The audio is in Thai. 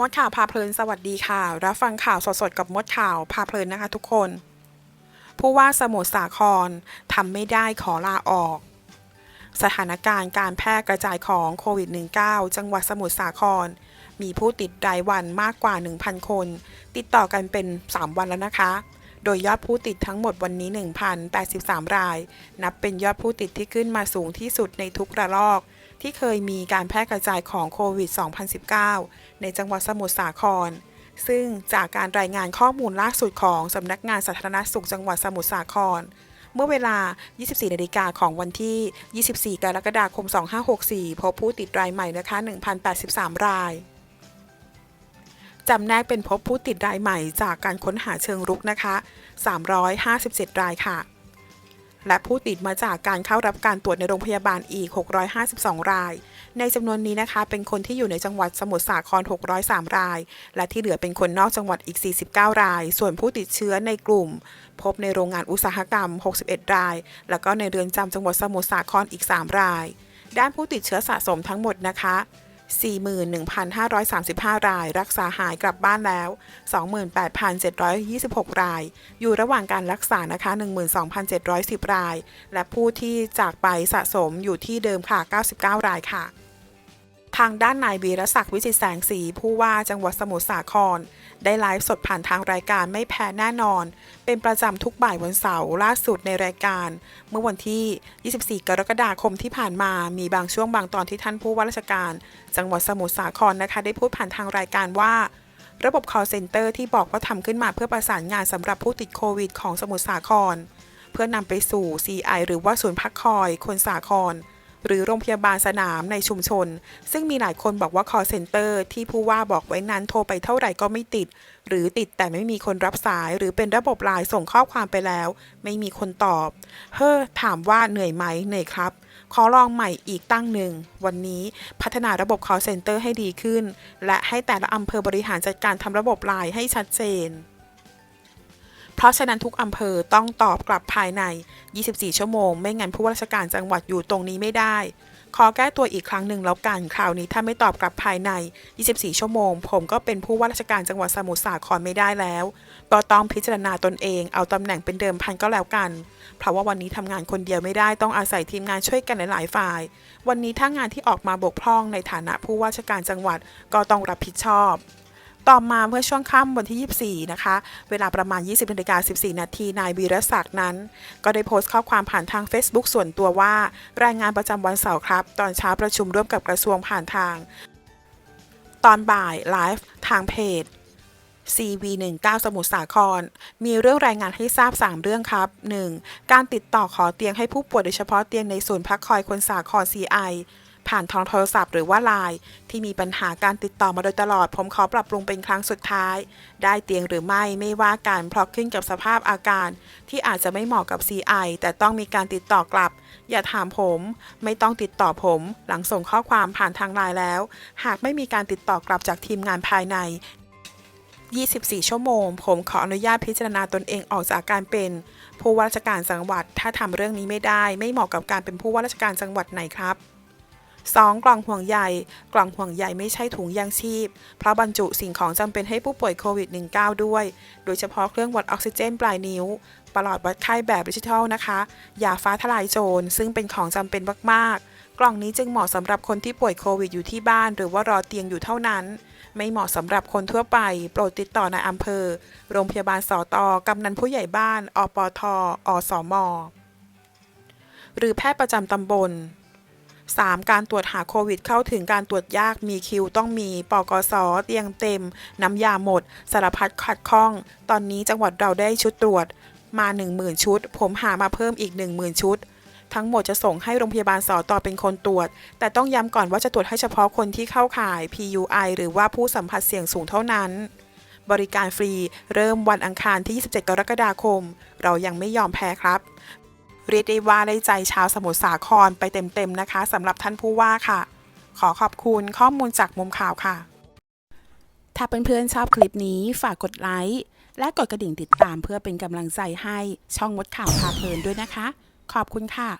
มดข่าวพาเพลินสวัสดีค่ะ รับฟังข่าวสดๆกับมดข่าวพาเพลินนะคะทุกคน ผู้ว่าสมุทรสาครทำไม่ได้ขอลาออก สถานการณ์การแพร่กระจายของโควิด -19 จังหวัดสมุทรสาคร มีผู้ติดรายวันมากกว่า 1,000 คน ติดต่อกันเป็น 3 วันแล้วนะคะ โดยยอดผู้ติดทั้งหมดวันนี้ 1,083 ราย นับเป็นยอดผู้ติดที่ขึ้นมาสูงที่สุดในทุกระลอก ที่เคยมีการแพร่กระจายของโควิด 2019 ในจังหวัดสมุทรสาคร ซึ่งจากการรายงานข้อมูลล่าสุดของสำนักงานสาธารณสุขจังหวัดสมุทรสาคร เมื่อเวลา 24 นาฬิกาของวันที่ 24 กรกฎาคม 2564 พบผู้ติดรายใหม่นะคะ 1,083 รายจำแนกเป็นพบผู้ติดรายใหม่จากการค้นหาเชิงรุกนะคะ 357 รายค่ะ และผู้ติดมาจากการเข้ารับการตรวจในโรงพยาบาลอีก 652 ราย ในจำนวนนี้นะคะ เป็นคนที่อยู่ในจังหวัดสมุทรสาคร 603 ราย และที่เหลือเป็นคนนอกจังหวัดอีก 49 ราย ส่วนผู้ติดเชื้อในกลุ่ม พบในโรงงานอุตสาหกรรม 61 ราย แล้วก็ในเรือนจำจังหวัดสมุทรสาครอีก 3 ราย ด้านผู้ติดเชื้อสะสมทั้งหมดนะคะ 41,535 ราย รักษาหายกลับบ้านแล้ว 28,726 ราย อยู่ระหว่างการรักษานะคะ 12,710 ราย และผู้ที่จากไปสะสมอยู่ที่เดิมค่ะ 99 รายค่ะ ทางด้านนายวีรศักดิ์วิจิตแสงสีผู้ว่าจังหวัดสมุทรสาคร ได้ไลฟ์สดผ่านทางรายการไม่แพ้แน่นอน เป็นประจำทุกบ่ายวันเสาร์ล่าสุดในรายการ เมื่อวันที่ 24 กรกฎาคมที่ผ่านมา มีบางช่วงบางตอนที่ท่านผู้ว่าราชการ จังหวัดสมุทรสาครนะคะ ได้พูดผ่านทางรายการว่าระบบ call center ที่บอกว่าทำขึ้นมาเพื่อประสานงานสำหรับผู้ติดโควิดของสมุทรสาคร เพื่อนำไปสู่ CI หรือว่าศูนย์พักคอย คนสาคร หรือโรงพยาบาลสนามในชุมชน ซึ่งมีหลายคนบอกว่า call center ที่ผู้ว่าบอกไว้นั้นโทรไปเท่าไหร่ก็ไม่ติด หรือติดแต่ไม่มีคนรับสายหรือเป็นระบบไลน์ส่งข้อความไปแล้ว ไม่มีคนตอบ เฮ้อถามว่าเหนื่อยไหมเหนื่อยครับ ขอลองใหม่อีกตั้งหนึ่ง วันนี้พัฒนาระบบ call center ให้ดีขึ้น และให้แต่ละอำเภอบริหารจัดการทำระบบไลน์ให้ชัดเจน เพราะฉะนั้นทุกอำเภอต้องตอบกลับภายใน 24 ชั่วโมง ไม่งั้นผู้ว่าราชการจังหวัดอยู่ตรงนี้ไม่ได้ ขอแก้ตัวอีกครั้งหนึ่งแล้วกัน คราวนี้ถ้าไม่ตอบกลับภายใน 24 ชั่วโมง ผมก็เป็นผู้ว่าราชการจังหวัดสมุทรสาครไม่ได้แล้วก็ต้องพิจารณาตนเอง เอาตำแหน่งเป็นเดิมพันก็แล้วกัน เพราะว่าวันนี้ทำงานคนเดียวไม่ได้ ต้องอาศัยทีมงานช่วยกันหลายๆฝ่าย วันนี้ถ้างานที่ออกมาบกพร่องในฐานะผู้ว่าราชการจังหวัดก็ต้องรับผิดชอบ ต่อมาเมื่อช่วงค่ำวันที่ 24 นะคะ เวลาประมาณ 20นาฬิกา14 นาที นายวีรศักดิ์นั้น ก็ได้โพสต์ข้อความผ่านทาง Facebook ส่วนตัวว่า รายงานประจำวันเสาร์ครับ ตอนเช้าประชุมร่วมกับกระทรวงผ่านทาง ตอนบ่ายไลฟ์ทางเพจ CV19 สมุทรสาคร มีเรื่องรายงานให้ทราบ 3 เรื่องครับ 1. การติดต่อขอเตียงให้ผู้ป่วยโดยเฉพาะเตียงในศูนย์พักคอยคนสาคร CI ผ่านทางโทรศัพท์หรือว่าไลน์ที่มีปัญหาการติดต่อมาโดยตลอด ผมขอปรับปรุงเป็นครั้งสุดท้าย ได้เตียงหรือไม่ไม่ว่ากันเพราะขึ้นกับสภาพอาการ ที่อาจจะไม่เหมาะกับ CI แต่ต้องมีการติดต่อกลับ อย่าถามผม ไม่ต้องติดต่อผม หลังส่งข้อความผ่านทางไลน์แล้ว หากไม่มีการติดต่อกลับจากทีมงานภายใน24 ชั่วโมง ผมขออนุญาตพิจารณาตนเองออกจากการเป็น ผู้ว่าราชการจังหวัด ถ้าทำเรื่องนี้ไม่ได้ ไม่เหมาะกับการเป็นผู้ว่าราชการจังหวัดไหนครับ 2. กล่องห่วงใยกล่องห่วงใยไม่ใช่ถุงยางชีพ เพราะบรรจุสิ่งของจำเป็นให้ผู้ป่วยโควิด -19 ด้วย โดยเฉพาะเครื่องวัดออกซิเจนปลายนิ้ว ปลอดวัดไข้แบบดิจิทัลนะคะยาฟ้าทลายโจรซึ่งเป็นของจำเป็นมากๆ กล่องนี้จึงเหมาะสำหรับคนที่ป่วยโควิดอยู่ที่บ้าน หรือว่ารอเตียงอยู่เท่านั้น ไม่เหมาะสำหรับคนทั่วไป โปรดติดต่อในอำเภอ โรงพยาบาลสอตอกำนันผู้ใหญ่บ้านอปทอสมหรือแพทย์ประจำตำบล 3. การตรวจหาโควิดเข้าถึงการตรวจยากมีคิวต้องมีปกสเตียงเต็ม น้ำยาหมด สารพัดขัดข้อง ตอนนี้จังหวัดเราได้ชุดตรวจมา 10,000 ชุด ผมหามาเพิ่มอีก 10,000 ชุด ทั้งหมดจะส่งให้โรงพยาบาลสอต่อเป็นคนตรวจ แต่ต้องย้ำก่อนว่าจะตรวจให้เฉพาะคนที่เข้าข่าย PUI หรือว่าผู้สัมผัสเสี่ยงสูงเท่านั้น บริการฟรีเริ่มวันอังคารที่ 27 กรกฎาคม เรายังไม่ยอมแพ้ครับ เรียกได้ว่าได้ใจชาวสมุทรสาครไปเต็มๆนะคะสำหรับท่านผู้ว่าค่ะ ขอขอบคุณข้อมูลจากมุมข่าวค่ะ ถ้าเพื่อนๆชอบคลิปนี้ฝากกดไลค์และกดกระดิ่งติดตามเพื่อเป็นกำลังใจให้ช่องมดข่าวพาเพลินด้วยนะคะ ขอบคุณค่ะ